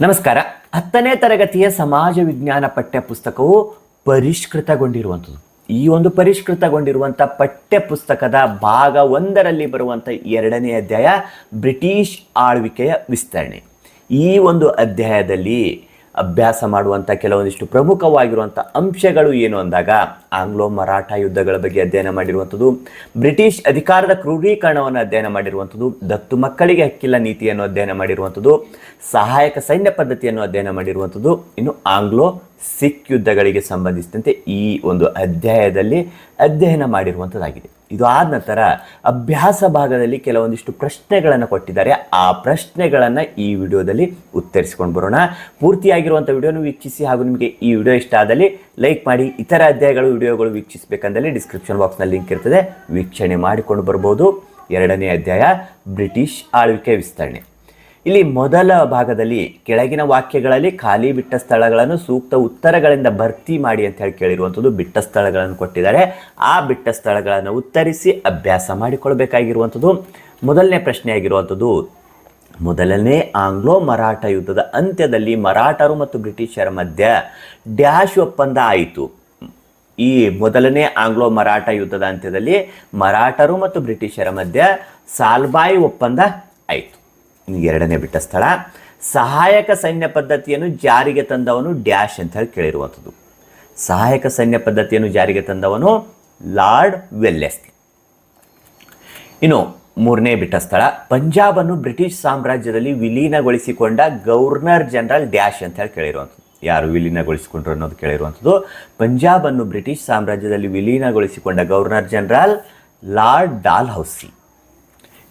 ನಮಸ್ಕಾರ. ಹತ್ತನೇ ತರಗತಿಯ ಸಮಾಜ ವಿಜ್ಞಾನ ಪಠ್ಯ ಪುಸ್ತಕವು ಪರಿಷ್ಕೃತಗೊಂಡಿರುವಂಥದ್ದು. ಈ ಒಂದು ಪರಿಷ್ಕೃತಗೊಂಡಿರುವಂಥ ಪಠ್ಯ ಪುಸ್ತಕದ ಭಾಗ ಒಂದರಲ್ಲಿ ಬರುವಂಥ ಎರಡನೇ ಅಧ್ಯಾಯ ಬ್ರಿಟಿಷ್ ಆಳ್ವಿಕೆಯ ವಿಸ್ತರಣೆ. ಈ ಒಂದು ಅಧ್ಯಾಯದಲ್ಲಿ ಅಭ್ಯಾಸ ಮಾಡುವಂಥ ಕೆಲವೊಂದಿಷ್ಟು ಪ್ರಮುಖವಾಗಿರುವಂಥ ಅಂಶಗಳು ಏನು ಅಂದಾಗ ಆಂಗ್ಲೋ ಮರಾಠ ಯುದ್ಧಗಳ ಬಗ್ಗೆ ಅಧ್ಯಯನ ಮಾಡಿರುವಂಥದ್ದು, ಬ್ರಿಟಿಷ್ ಅಧಿಕಾರದ ಕ್ರೂಢೀಕರಣವನ್ನು ಅಧ್ಯಯನ ಮಾಡಿರುವಂಥದ್ದು, ದತ್ತು ಮಕ್ಕಳಿಗೆ ಹಕ್ಕಿಲ್ಲ ನೀತಿಯನ್ನು ಅಧ್ಯಯನ ಮಾಡಿರುವಂಥದ್ದು, ಸಹಾಯಕ ಸೈನ್ಯ ಪದ್ಧತಿಯನ್ನು ಅಧ್ಯಯನ ಮಾಡಿರುವಂಥದ್ದು, ಇನ್ನು ಆಂಗ್ಲೋ ಸಿಖ್ ಯುದ್ಧಗಳಿಗೆ ಸಂಬಂಧಿಸಿದಂತೆ ಈ ಒಂದು ಅಧ್ಯಾಯದಲ್ಲಿ ಅಧ್ಯಯನ ಮಾಡಿರುವಂಥದ್ದಾಗಿದೆ. ಇದು ಆದ ನಂತರ ಅಭ್ಯಾಸ ಭಾಗದಲ್ಲಿ ಕೆಲವೊಂದಿಷ್ಟು ಪ್ರಶ್ನೆಗಳನ್ನು ಕೊಟ್ಟಿದ್ದಾರೆ. ಆ ಪ್ರಶ್ನೆಗಳನ್ನು ಈ ವಿಡಿಯೋದಲ್ಲಿ ಉತ್ತರಿಸಿಕೊಂಡು ಬರೋಣ. ಪೂರ್ತಿಯಾಗಿರುವಂಥ ವಿಡಿಯೋನು ವೀಕ್ಷಿಸಿ ಹಾಗೂ ನಿಮಗೆ ಈ ವಿಡಿಯೋ ಇಷ್ಟ ಆದಲ್ಲಿ ಲೈಕ್ ಮಾಡಿ, ಇತರ ಅಧ್ಯಾಯಗಳು, ವಿಡಿಯೋಗಳು ವೀಕ್ಷಿಸಬೇಕಂದಲ್ಲಿ ಡಿಸ್ಕ್ರಿಪ್ಷನ್ ಬಾಕ್ಸ್ನಲ್ಲಿ ಲಿಂಕ್ ಇರ್ತದೆ. ವೀಕ್ಷಣೆ ಮಾಡಿಕೊಂಡು ಬರ್ಬೋದು. ಎರಡನೇ ಅಧ್ಯಾಯ, ಬ್ರಿಟಿಷ್ ಆಳ್ವಿಕೆ ವಿಸ್ತರಣೆ. ಇಲ್ಲಿ ಮೊದಲ ಭಾಗದಲ್ಲಿ ಕೆಳಗಿನ ವಾಕ್ಯಗಳಲ್ಲಿ ಖಾಲಿ ಬಿಟ್ಟ ಸ್ಥಳಗಳನ್ನು ಸೂಕ್ತ ಉತ್ತರಗಳಿಂದ ಭರ್ತಿ ಮಾಡಿ ಅಂತ ಹೇಳಿ ಕೇಳಿರುವಂಥದ್ದು ಬಿಟ್ಟ ಸ್ಥಳಗಳನ್ನು ಕೊಟ್ಟಿದ್ದಾರೆ. ಆ ಬಿಟ್ಟ ಸ್ಥಳಗಳನ್ನು ಉತ್ತರಿಸಿ ಅಭ್ಯಾಸ ಮಾಡಿಕೊಳ್ಬೇಕಾಗಿರುವಂಥದ್ದು. ಮೊದಲನೇ ಪ್ರಶ್ನೆಯಾಗಿರುವಂಥದ್ದು, ಮೊದಲನೇ ಆಂಗ್ಲೋ ಮರಾಠ ಯುದ್ಧದ ಅಂತ್ಯದಲ್ಲಿ ಮರಾಠರು ಮತ್ತು ಬ್ರಿಟಿಷರ ಮಧ್ಯ ಡ್ಯಾಶ್ ಒಪ್ಪಂದ ಆಯಿತು. ಈ ಮೊದಲನೇ ಆಂಗ್ಲೋ ಮರಾಠ ಯುದ್ಧದ ಅಂತ್ಯದಲ್ಲಿ ಮರಾಠರು ಮತ್ತು ಬ್ರಿಟಿಷರ ಮಧ್ಯ ಸಾಲ್ಬಾಯಿ ಒಪ್ಪಂದ ಆಯಿತು. ಎರಡನೇ ಬಿಟ್ಟ ಸ್ಥಳ. ಸಹಾಯಕ ಸೈನ್ಯ ಪದ್ಧತಿಯನ್ನು ಜಾರಿಗೆ ತಂದವನು ಡ್ಯಾಶ್ ಅಂತ ಹೇಳಿ ಕೇಳಿರುವಂಥದ್ದು. ಸಹಾಯಕ ಸೈನ್ಯ ಪದ್ಧತಿಯನ್ನು ಜಾರಿಗೆ ತಂದವನು ಲಾರ್ಡ್ ವೆಲ್ಲೆಸ್ಲಿ ಇನ್ನು ಮೂರನೇ ಬಿಟ್ಟ ಸ್ಥಳ. ಪಂಜಾಬನ್ನು ಬ್ರಿಟಿಷ್ ಸಾಮ್ರಾಜ್ಯದಲ್ಲಿ ವಿಲೀನಗೊಳಿಸಿಕೊಂಡ ಗವರ್ನರ್ ಜನರಲ್ ಡ್ಯಾಶ್ ಅಂತ ಹೇಳಿ ಕೇಳಿರುವಂಥದ್ದು. ಯಾರು ವಿಲೀನಗೊಳಿಸಿಕೊಂಡ್ರು ಅನ್ನೋದು ಕೇಳಿರುವಂಥದ್ದು. ಪಂಜಾಬನ್ನು ಬ್ರಿಟಿಷ್ ಸಾಮ್ರಾಜ್ಯದಲ್ಲಿ ವಿಲೀನಗೊಳಿಸಿಕೊಂಡ governor general lord Dalhousie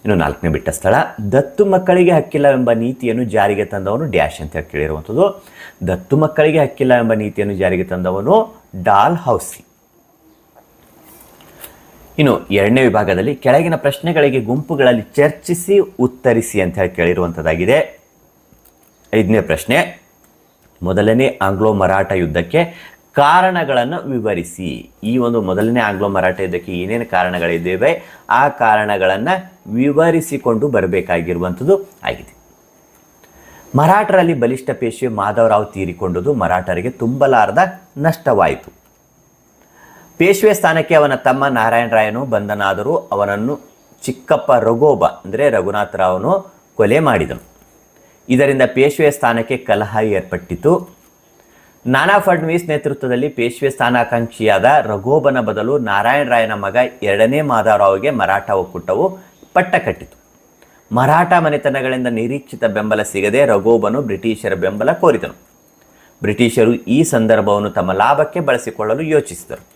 ಇನ್ನು ನಾಲ್ಕನೇ ಬಿಟ್ಟ ಸ್ಥಳ, ದತ್ತು ಮಕ್ಕಳಿಗೆ ಹಕ್ಕಿಲ್ಲ ಎಂಬ ನೀತಿಯನ್ನು ಜಾರಿಗೆ ತಂದವನು ಡ್ಯಾಶ್ ಅಂತ ಹೇಳಿ ಕೇಳಿರುವಂಥದ್ದು. ದತ್ತು ಮಕ್ಕಳಿಗೆ ಹಕ್ಕಿಲ್ಲ ಎಂಬ ನೀತಿಯನ್ನು ಜಾರಿಗೆ ತಂದವನು ಡಾಲ್ ಹೌಸಿ. ಇನ್ನು ಎರಡನೇ ವಿಭಾಗದಲ್ಲಿ ಕೆಳಗಿನ ಪ್ರಶ್ನೆಗಳಿಗೆ ಗುಂಪುಗಳಲ್ಲಿ ಚರ್ಚಿಸಿ, ಉತ್ತರಿಸಿ ಅಂತ ಹೇಳಿ ಕೇಳಿರುವಂಥದ್ದಾಗಿದೆ. ಐದನೇ ಪ್ರಶ್ನೆ, ಮೊದಲನೇ ಆಂಗ್ಲೋ ಮರಾಠ ಯುದ್ಧಕ್ಕೆ ಕಾರಣಗಳನ್ನು ವಿವರಿಸಿ. ಈ ಒಂದು ಮೊದಲನೇ ಆಂಗ್ಲೋ ಮರಾಠ ಇದಕ್ಕೆ ಏನೇನು ಕಾರಣಗಳಿದ್ದೇವೆ, ಆ ಕಾರಣಗಳನ್ನು ವಿವರಿಸಿಕೊಂಡು ಬರಬೇಕಾಗಿರುವಂಥದ್ದು ಆಗಿದೆ. ಮರಾಠರಲ್ಲಿ ಬಲಿಷ್ಠ ಪೇಶ್ವೆ ಮಾಧವರಾವ್ ತೀರಿಕೊಂಡುದು ಮರಾಠರಿಗೆ ತುಂಬಲಾರದ ನಷ್ಟವಾಯಿತು. ಪೇಶ್ವೆ ಸ್ಥಾನಕ್ಕೆ ಅವನ ತಮ್ಮ ನಾರಾಯಣರಾಯನು ಬಂದನಾದರೂ ಅವನನ್ನು ಚಿಕ್ಕಪ್ಪ ರಘೋಬ ಅಂದರೆ ರಘುನಾಥರಾವನು ಕೊಲೆ ಮಾಡಿದನು. ಇದರಿಂದ ಪೇಶ್ವೆ ಸ್ಥಾನಕ್ಕೆ ಕಲಹ ಏರ್ಪಟ್ಟಿತು. ನಾನಾ ಫಡ್ನವೀಸ್ ನೇತೃತ್ವದಲ್ಲಿ ಪೇಶ್ವೆ ಸ್ಥಾನಾಕಾಂಕ್ಷಿಯಾದ ರಘೋಬನ ಬದಲು ನಾರಾಯಣ ರಾಯನ ಮಗ ಎರಡನೇ ಮಾಧವರಾವ್ಗೆ ಮರಾಠ ಒಕ್ಕೂಟವು ಪಟ್ಟ ಕಟ್ಟಿತು. ಮರಾಠ ಮನೆತನಗಳಿಂದ ನಿರೀಕ್ಷಿತ ಬೆಂಬಲ ಸಿಗದೆ ರಘೋಬನು ಬ್ರಿಟಿಷರ ಬೆಂಬಲ ಕೋರಿದನು. ಬ್ರಿಟಿಷರು ಈ ಸಂದರ್ಭವನ್ನು ತಮ್ಮ ಲಾಭಕ್ಕೆ ಬಳಸಿಕೊಳ್ಳಲು ಯೋಚಿಸಿದರು.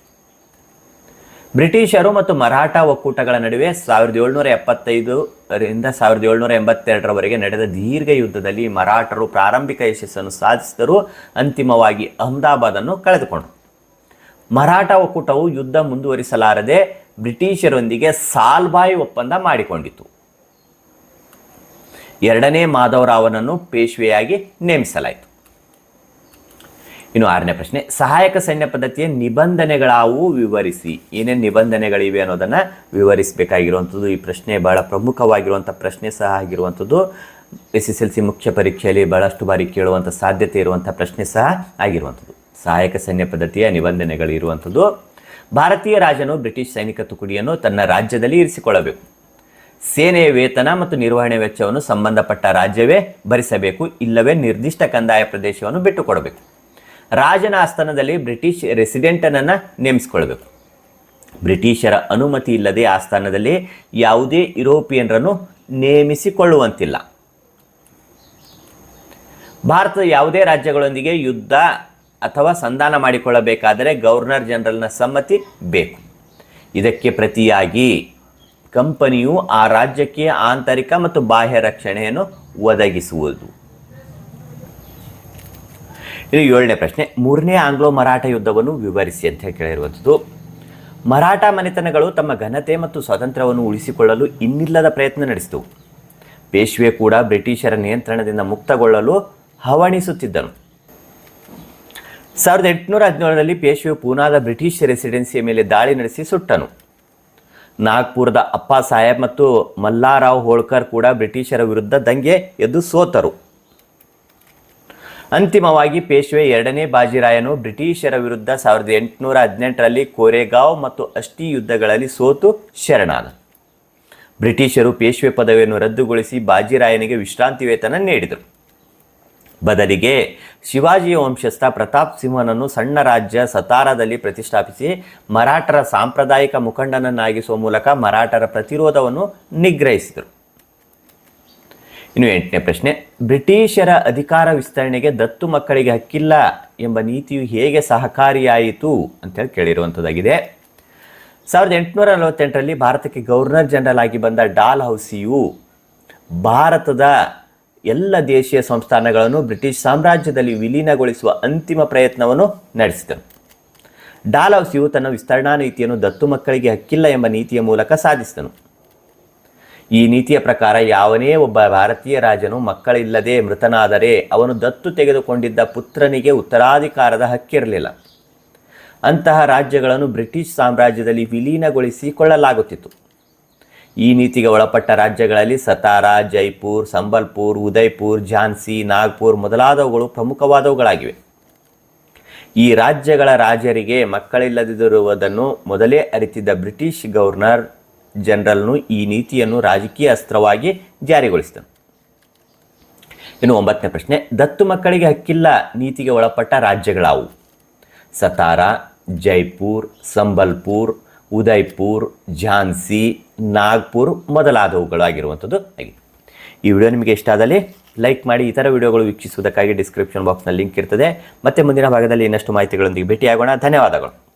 ಬ್ರಿಟಿಷರು ಮತ್ತು ಮರಾಠ ಒಕ್ಕೂಟಗಳ ನಡುವೆ ಸಾವಿರದ ಏಳ್ನೂರ ಎಪ್ಪತ್ತೈದರಿಂದ ಸಾವಿರದ ಏಳ್ನೂರ ಎಂಬತ್ತೆರಡರವರೆಗೆ ನಡೆದ ದೀರ್ಘ ಯುದ್ಧದಲ್ಲಿ ಮರಾಠರು ಪ್ರಾರಂಭಿಕ ಯಶಸ್ಸನ್ನು ಸಾಧಿಸಿದರು ಅಂತಿಮವಾಗಿ ಅಹಮದಾಬಾದನ್ನು ಕಳೆದುಕೊಂಡರು. ಮರಾಠ ಒಕ್ಕೂಟವು ಯುದ್ಧ ಮುಂದುವರಿಸಲಾರದೆ ಬ್ರಿಟಿಷರೊಂದಿಗೆ ಸಾಲ್ಬಾಯಿ ಒಪ್ಪಂದ ಮಾಡಿಕೊಂಡಿತು. ಎರಡನೇ ಮಾಧವರಾವನನ್ನು ಪೇಶ್ವೆಯಾಗಿ ನೇಮಿಸಲಾಯಿತು. ಇನ್ನು ಆರನೇ ಪ್ರಶ್ನೆ, ಸಹಾಯಕ ಸೈನ್ಯ ಪದ್ಧತಿಯ ನಿಬಂಧನೆಗಳಾವು ವಿವರಿಸಿ. ಏನೇನು ನಿಬಂಧನೆಗಳಿವೆ ಅನ್ನೋದನ್ನು ವಿವರಿಸಬೇಕಾಗಿರುವಂಥದ್ದು. ಈ ಪ್ರಶ್ನೆ ಬಹಳ ಪ್ರಮುಖವಾಗಿರುವಂಥ ಪ್ರಶ್ನೆ ಸಹ ಆಗಿರುವಂಥದ್ದು. ಎಸ್ ಎಸ್ ಎಲ್ ಸಿ ಮುಖ್ಯ ಪರೀಕ್ಷೆಯಲ್ಲಿ ಬಹಳಷ್ಟು ಬಾರಿ ಕೇಳುವಂಥ ಸಾಧ್ಯತೆ ಇರುವಂಥ ಪ್ರಶ್ನೆ ಸಹ ಆಗಿರುವಂಥದ್ದು. ಸಹಾಯಕ ಸೈನ್ಯ ಪದ್ಧತಿಯ ನಿಬಂಧನೆಗಳು ಇರುವಂಥದ್ದು. ಭಾರತೀಯ ರಾಜನು ಬ್ರಿಟಿಷ್ ಸೈನಿಕ ತುಕುಡಿಯನ್ನು ತನ್ನ ರಾಜ್ಯದಲ್ಲಿ ಇರಿಸಿಕೊಳ್ಳಬೇಕು. ಸೇನೆಯ ವೇತನ ಮತ್ತು ನಿರ್ವಹಣೆ ವೆಚ್ಚವನ್ನು ಸಂಬಂಧಪಟ್ಟ ರಾಜ್ಯವೇ ಭರಿಸಬೇಕು. ಇಲ್ಲವೇ ನಿರ್ದಿಷ್ಟ ಕಂದಾಯ ಪ್ರದೇಶವನ್ನು ಬಿಟ್ಟುಕೊಡಬೇಕು. ರಾಜನ ಆಸ್ಥಾನದಲ್ಲಿ ಬ್ರಿಟಿಷ್ ರೆಸಿಡೆಂಟನನ್ನು ನೇಮಿಸ್ಕೊಳ್ಬೇಕು. ಬ್ರಿಟಿಷರ ಅನುಮತಿ ಇಲ್ಲದೆ ಆಸ್ಥಾನದಲ್ಲಿ ಯಾವುದೇ ಯುರೋಪಿಯನ್ರನ್ನು ನೇಮಿಸಿಕೊಳ್ಳುವಂತಿಲ್ಲ. ಭಾರತದ ಯಾವುದೇ ರಾಜ್ಯಗಳೊಂದಿಗೆ ಯುದ್ಧ ಅಥವಾ ಸಂಧಾನ ಮಾಡಿಕೊಳ್ಳಬೇಕಾದರೆ ಗವರ್ನರ್ ಜನರಲ್ನ ಸಮ್ಮತಿ ಬೇಕು. ಇದಕ್ಕೆ ಪ್ರತಿಯಾಗಿ ಕಂಪನಿಯು ಆ ರಾಜ್ಯಕ್ಕೆ ಆಂತರಿಕ ಮತ್ತು ಬಾಹ್ಯ ರಕ್ಷಣೆಯನ್ನು ಒದಗಿಸುವುದು. ಇದು ಏಳನೇ ಪ್ರಶ್ನೆ. ಮೂರನೇ ಆಂಗ್ಲೋ ಮರಾಠ ಯುದ್ಧವನ್ನು ವಿವರಿಸಿ ಅಂತ ಕೇಳಿರುವಂಥದ್ದು. ಮರಾಠ ಮನೆತನಗಳು ತಮ್ಮ ಘನತೆ ಮತ್ತು ಸ್ವಾತಂತ್ರ್ಯವನ್ನು ಉಳಿಸಿಕೊಳ್ಳಲು ಇನ್ನಿಲ್ಲದ ಪ್ರಯತ್ನ ನಡೆಸಿತು. ಪೇಶ್ವೆ ಕೂಡ ಬ್ರಿಟಿಷರ ನಿಯಂತ್ರಣದಿಂದ ಮುಕ್ತಗೊಳ್ಳಲು ಹವಣಿಸುತ್ತಿದ್ದನು. ಸಾವಿರದ ಎಂಟುನೂರ ಹದಿನೇಳರಲ್ಲಿ ಪೇಶ್ವೆ ಪೂನಾದ ಬ್ರಿಟಿಷ್ ರೆಸಿಡೆನ್ಸಿಯ ಮೇಲೆ ದಾಳಿ ನಡೆಸಿ ಸುಟ್ಟನು. ನಾಗ್ಪುರದ ಅಪ್ಪ ಸಾಹೇಬ್ ಮತ್ತು ಮಲ್ಲಾರಾವ್ ಹೋಳ್ಕರ್ ಕೂಡ ಬ್ರಿಟಿಷರ ವಿರುದ್ಧ ದಂಗೆ ಎದ್ದು ಸೋತರು. ಅಂತಿಮವಾಗಿ ಪೇಶ್ವೆ ಎರಡನೇ ಬಾಜಿರಾಯನು ಬ್ರಿಟಿಷರ ವಿರುದ್ಧ ಸಾವಿರದ ಎಂಟುನೂರ ಹದಿನೆಂಟರಲ್ಲಿ ಕೋರೆಗಾಂವ್ ಮತ್ತು ಅಷ್ಟಿ ಯುದ್ಧಗಳಲ್ಲಿ ಸೋತು ಶರಣಾದ. ಬ್ರಿಟಿಷರು ಪೇಶ್ವೆ ಪದವಿಯನ್ನು ರದ್ದುಗೊಳಿಸಿ ಬಾಜಿರಾಯನಿಗೆ ವಿಶ್ರಾಂತಿ ವೇತನ ನೀಡಿದರು. ಬದಲಿಗೆ ಶಿವಾಜಿಯ ವಂಶಸ್ಥ ಪ್ರತಾಪ್ ಸಿಂಹನನ್ನು ಸಣ್ಣ ರಾಜ್ಯ ಸತಾರಾದಲ್ಲಿ ಪ್ರತಿಷ್ಠಾಪಿಸಿ ಮರಾಠರ ಸಾಂಪ್ರದಾಯಿಕ ಮುಖಂಡನನ್ನಾಗಿಸುವ ಮೂಲಕ ಮರಾಠರ ಪ್ರತಿರೋಧವನ್ನು ನಿಗ್ರಹಿಸಿದರು. ಇನ್ನು ಎಂಟನೇ ಪ್ರಶ್ನೆ, ಬ್ರಿಟಿಷರ ಅಧಿಕಾರ ವಿಸ್ತರಣೆಗೆ ದತ್ತು ಮಕ್ಕಳಿಗೆ ಹಕ್ಕಿಲ್ಲ ಎಂಬ ನೀತಿಯು ಹೇಗೆ ಸಹಕಾರಿಯಾಯಿತು ಅಂತೇಳಿ ಕೇಳಿರುವಂಥದ್ದಾಗಿದೆ ಸಾವಿರದ ಎಂಟುನೂರ ನಲವತ್ತೆಂಟರಲ್ಲಿ ಭಾರತಕ್ಕೆ ಗವರ್ನರ್ ಜನರಲ್ ಆಗಿ ಬಂದ ಡಾಲ್ ಹೌಸಿಯು ಭಾರತದ ಎಲ್ಲ ದೇಶೀಯ ಸಂಸ್ಥಾನಗಳನ್ನು ಬ್ರಿಟಿಷ್ ಸಾಮ್ರಾಜ್ಯದಲ್ಲಿ ವಿಲೀನಗೊಳಿಸುವ ಅಂತಿಮ ಪ್ರಯತ್ನವನ್ನು ನಡೆಸಿದರು ಡಾಲ್ ಹೌಸಿಯು ತನ್ನ ವಿಸ್ತರಣಾ ನೀತಿಯನ್ನು ದತ್ತು ಮಕ್ಕಳಿಗೆ ಹಕ್ಕಿಲ್ಲ ಎಂಬ ನೀತಿಯ ಮೂಲಕ ಸಾಧಿಸಿದನು. ಈ ನೀತಿಯ ಪ್ರಕಾರ ಯಾವನೇ ಒಬ್ಬ ಭಾರತೀಯ ರಾಜನು ಮಕ್ಕಳಿಲ್ಲದೆ ಮೃತನಾದರೆ ಅವನು ದತ್ತು ತೆಗೆದುಕೊಂಡಿದ್ದ ಪುತ್ರನಿಗೆ ಉತ್ತರಾಧಿಕಾರದ ಹಕ್ಕಿರಲಿಲ್ಲ. ಅಂತಹ ರಾಜ್ಯಗಳನ್ನು ಬ್ರಿಟಿಷ್ ಸಾಮ್ರಾಜ್ಯದಲ್ಲಿ ವಿಲೀನಗೊಳಿಸಿಕೊಳ್ಳಲಾಗುತ್ತಿತ್ತು ಈ ನೀತಿಗೆ ಒಳಪಟ್ಟ ರಾಜ್ಯಗಳಲ್ಲಿ ಸತಾರಾ, ಜೈಪುರ್, ಸಂಬಲ್ಪುರ್ ಉದಯ್ಪುರ್ ಝಾನ್ಸಿ, ನಾಗ್ಪುರ್ ಮೊದಲಾದವುಗಳು ಪ್ರಮುಖವಾದವುಗಳಾಗಿವೆ. ಈ ರಾಜ್ಯಗಳ ರಾಜರಿಗೆ ಮಕ್ಕಳಿಲ್ಲದಿರುವುದನ್ನು ಮೊದಲೇ ಅರಿತಿದ್ದ ಬ್ರಿಟಿಷ್ ಗವರ್ನರ್ ಜನರಲ್ನು ಈ ನೀತಿಯನ್ನು ರಾಜಕೀಯ ಅಸ್ತ್ರವಾಗಿ ಜಾರಿಗೊಳಿಸಿದನು. ಇನ್ನು ಒಂಬತ್ತನೇ ಪ್ರಶ್ನೆ, ದತ್ತು ಮಕ್ಕಳಿಗೆ ಹಕ್ಕಿಲ್ಲ, ನೀತಿಗೆ ಒಳಪಟ್ಟ ರಾಜ್ಯಗಳಾವು? ಸತಾರಾ, ಜೈಪುರ್, ಸಂಬಲ್ಪುರ್ ಉದಯ್ಪುರ್ ಝಾನ್ಸಿ, ನಾಗ್ಪುರ್ ಮೊದಲಾದವುಗಳಾಗಿರುವಂಥದ್ದು ಆಗಿದೆ. ಈ ವಿಡಿಯೋ ನಿಮಗೆ ಇಷ್ಟ ಆದಲ್ಲಿ ಲೈಕ್ ಮಾಡಿ, ಇತರ ವಿಡಿಯೋಗಳು ವೀಕ್ಷಿಸುವುದಕ್ಕಾಗಿ ಡಿಸ್ಕ್ರಿಪ್ಷನ್ ಬಾಕ್ಸ್ನಲ್ಲಿ ಲಿಂಕ್ ಇರ್ತದೆ. ಮತ್ತೆ ಮುಂದಿನ ಭಾಗದಲ್ಲಿ ಇನ್ನಷ್ಟು ಮಾಹಿತಿಗಳೊಂದಿಗೆ ಭೇಟಿಯಾಗೋಣ. ಧನ್ಯವಾದಗಳು.